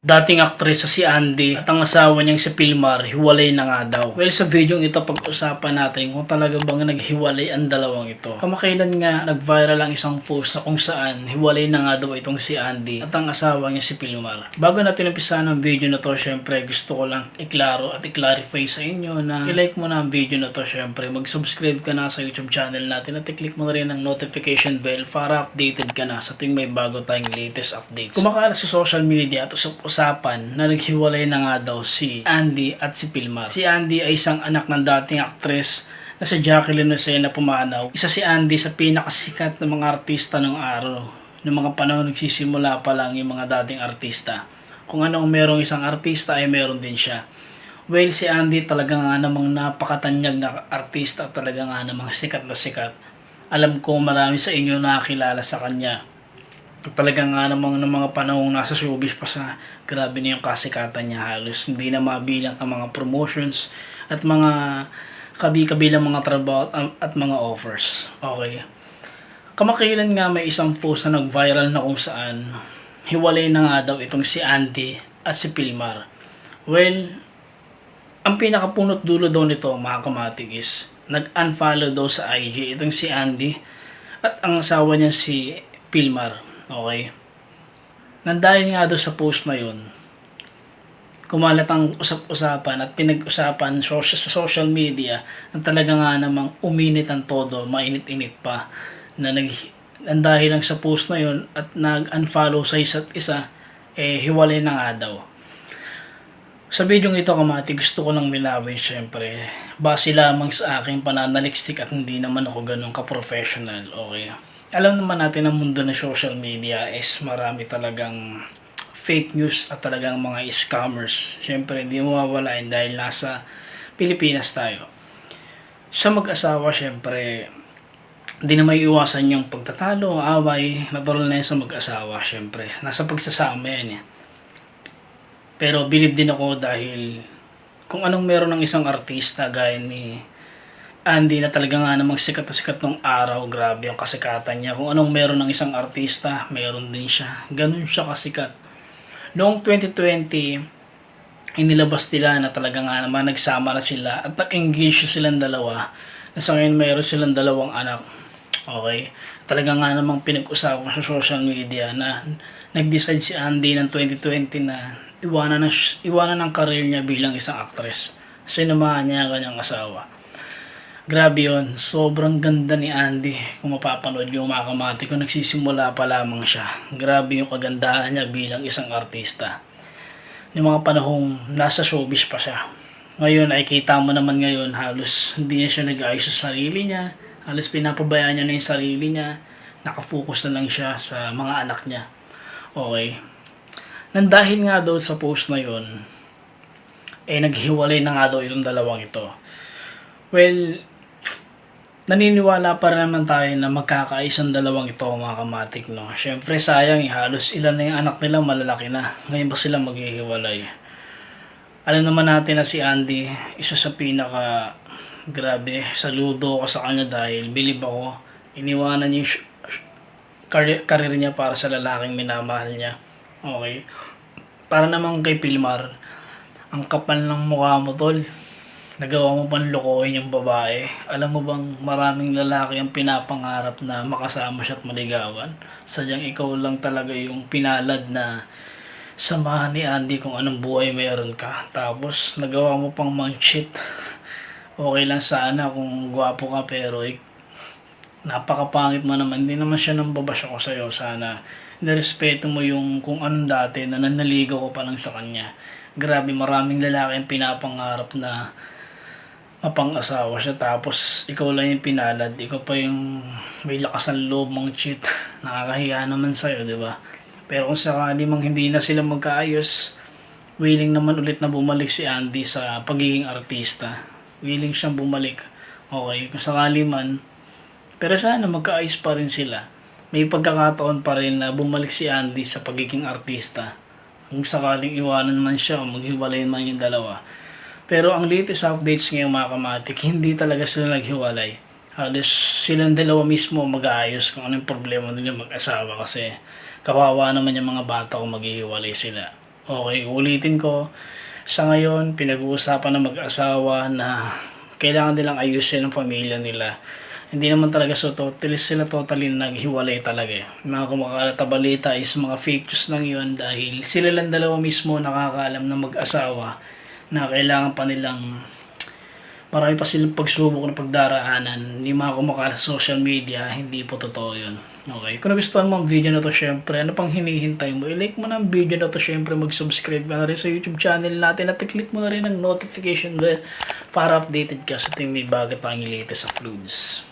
Dating aktres sa si Andy at ang asawa niyang si Pilmar, hiwalay na nga daw. Well, sa video ito pag-usapan natin kung talaga bang naghiwalay ang dalawang ito. Kamakailan nga nag-viral ang isang post na kung saan hiwalay na nga daw itong si Andy at ang asawa niya si Pilmar. Bago natin umpisa ng video na to, syempre gusto ko lang iklaro at i-clarify sa inyo na i-like mo na ang video na to, syempre mag-subscribe ka na sa YouTube channel natin at i-click mo na rin ang notification bell para updated ka na sa tuwing may bago tayong latest updates. Kumakalat sa social media at usap-usapan na naghiwalay na nga daw si Andy at si Pilmar. Si Andy ay isang anak ng dating aktres na si Jacqueline Lucena Pumanaw. Isa si Andy sa pinakasikat na mga artista ng araw. Noong mga panahon nagsisimula pa lang yung mga dating artista. Kung anong merong isang artista ay meron din siya. Well, si Andy talaga nga namang napakatanyag na artista at talaga nga namang sikat na sikat. Alam ko marami sa inyo nakakilala sa kanya. Talaga nga namang ng mga panahong nasa showbiz pa sa grabe na yung kasikatan niya halos. Hindi na mabilang ang mga promotions at mga kabi-kabilang mga trabaho at, at mga offers. Okay. Kamakailan nga may isang post na nag-viral na kung saan hiwalay na nga daw itong si Andy at si Pilmar. Well, ang pinakapunot dulo daw nito mga kamatig is nag-unfollow daw sa IG itong si Andy at ang asawa niya si Pilmar. Okay? Nandahil nga doon sa post na yun, kumalat ang usap-usapan at pinag-usapan social, sa social media na talaga nga namang uminit ang todo, mainit-init pa na nag ang dahil lang sa post na yun at nag-unfollow sa isa't isa, eh hiwalay na nga daw. Sa video ito kamati, gusto ko lang milawin syempre. Base lamang sa aking pananaliksik at hindi naman ako ganun ka-professional. Okay. Alam naman natin ang mundo ng social media is marami talagang fake news at talagang mga scammers. Syempre, hindi mawawala yun dahil nasa Pilipinas tayo. Sa mag-asawa, syempre, hindi na may iwasan yung pagtatalo, away, natural na yun sa mag-asawa, syempre. Nasa pagsasama yan eh. Pero believe din ako dahil kung anong meron ng isang artista gaya ni Andy na talaga nga namang sikat na sikat nung araw, grabe yung kasikatan niya. Kung anong meron ng isang artista, meron din siya. Ganun siya kasikat. Noong 2020, inilabas nila na talaga nga naman nagsama na sila at nag-engage silang dalawa. Na sa ngayon mayroon silang dalawang anak. Okay? Talaga nga namang pinag-usapan sa social media na nag-decide si Andy ng 2020 na iwanan, na, iwanan ng career niya bilang isang actress. Sinamahan niya ang kanyang asawa. Grabe yon Sobrang ganda ni Andy. Kung mapapanood yung mga kamati ko, nagsisimula pa lamang siya. Grabe yung kagandahan niya bilang isang artista. Yung mga panahong nasa showbiz pa siya. Ngayon ay kita mo naman ngayon halos hindi na siya nag-ayos sa sarili niya. Halos pinapabayaan niya na yung sarili niya. Nakafocus na lang siya sa mga anak niya. Okay. Nang dahil nga daw sa post na yon eh naghiwalay na nga daw itong dalawang ito. Well, naniniwala pa rin naman tayo na magkakaisang dalawang ito mga kamatik, no? Siyempre, sayang, eh, halos ilan na yung anak nila malalaki na. Ngayon ba sila maghihiwalay? Alam naman natin na si Andy, isa sa pinaka grabe, saludo ko sa kanya dahil bilib ako, iniwanan niya yung career, career niya para sa lalaking minamahal niya. Okay. Para naman kay Pilmar, ang kapal ng mukha mo, tol nagawa mo pang lokohin yung babae. Alam mo bang maraming lalaki ang pinapangarap na makasama siya at maligawan? Sadyang ikaw lang talaga yung pinalad na samahan ni Andy kung anong buhay meron ka. Tapos nagawa mo pang mang-cheat. Okay lang sana kung gwapo ka pero ik- napakapangit mo naman. Hindi naman siya nang babash ako sa'yo. Sana nirespeto mo yung kung anong dati na nanaligaw ko pa lang sa kanya. Grabe, maraming lalaki ang pinapangarap na mapang-asawa siya tapos ikaw lang yung pinalad, ikaw pa yung may lakas ng loob mong cheat. Nakakahiya naman sa'yo, di ba? Pero kung sakali mang hindi na sila magkaayos, willing naman ulit na bumalik si Andy sa pagiging artista. Willing siyang bumalik. Okay, kung sakali man. Pero sana magkaayos pa rin sila. May pagkakataon pa rin na bumalik si Andy sa pagiging artista. Kung sakaling iwanan man siya o maghiwalay man yung dalawa. Pero ang latest updates ngayon mga kamatik, hindi talaga sila naghiwalay. Halos silang dalawa mismo mag-aayos kung anong problema nila mag-asawa kasi kawawa naman yung mga bata kung maghihiwalay sila. Okay, ulitin ko. Sa ngayon, pinag-uusapan ng mag-asawa na kailangan nilang ayusin ang pamilya nila. Hindi naman talaga so totally sila totally naghiwalay talaga eh. Mga kumakalat balita is mga fake news lang yun dahil sila lang dalawa mismo nakakaalam na mag-asawa na kailangan pa nilang marami pa silang pagsubok na pagdaraanan ni mga kumakalat sa social media, hindi po totoo yun. Okay, kung nagustuhan mo ang video na to, syempre, ano pang hinihintay mo? I-like mo na ang video na to, syempre, mag-subscribe ka na rin sa YouTube channel natin at i-click mo na rin ang notification bell para updated ka sa tuwing may bago tayong latest uploads.